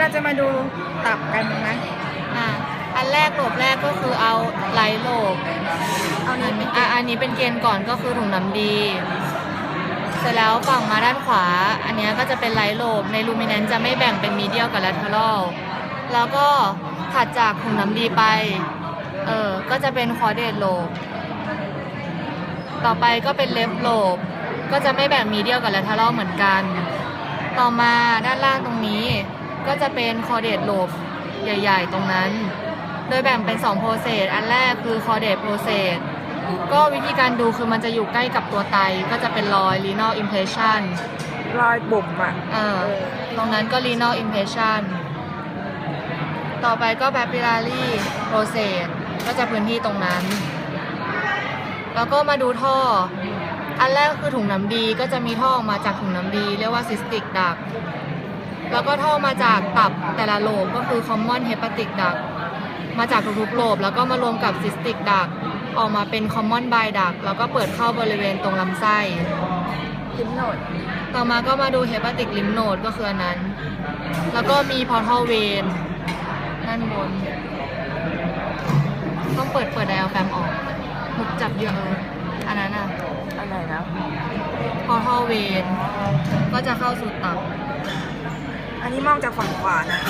เราจะมาดูตับกันนะอะอันแรกโหลบแรกก็คือเอาไลท์โหลบเอานี้เป็นอะอันนี้เป็นเกณฑ์ก่อนก็คือถุงน้ำดี เสร็จแล้วฝั่งมาด้านขวา อันเนี้ยก็จะเป็นไลท์โหลบในลูมิเนนจะไม่แบ่งเป็นมีเดียลกับ l ล t เทอรัลแล้วก็ถัดจากถุงน้ำดีไป เออก็จะเป็นคอร์เดตโหลบต่อไปก็เป็นเลฟโหลบก็จะไม่แบ่งมีเดียลกับ l ล t เทอรัลเหมือนกัน ต่อมาด้านล่างตรงนี้ ก็จะเป็นคอร์เดตโหลบใหญ่ ๆ ตรงนั้น โดยแบ่งเป็น2โปรเซสอันแรกคือคอร์เดตโปรเซสก็วิธีการดูคือมันจะอยู่ใกล้กับตัวไต ก็จะเป็นรอย renal impression รอยบุ่มอะเออตรงนั้นก็ renal impression ต่อไปก็ papillary process ก็จะพื้นที่ตรงนั้น แล้วก็มาดูท่อ อันแรกก็คือถุงน้ำดีก็จะมีท่อออกมาจากถุงน้ำดี เรียกว่า cystic duct แล้วก็ท่อมาจากตับแต่ละโลบก็คือ common hepatic duct มาจากทุกๆโลบแล้วก็มารวมกับ cystic duct ออกมาเป็น common bile duct แล้วก็เปิดเข้าบริเวณตรงลำไส้ลิมโนดต่อมาก็มาดู hepatic lymph node ก็คืออันนั้น แล้วก็มี portal vein ด้านบน ต้องเปิดเปิดไดอะแฟมออกหมุกจับเยอะเอออันนั้นอะ อะไรนะ portal vein ก็จะเข้าสู่ตับ อันนี้มองจากฝั่งขวานะ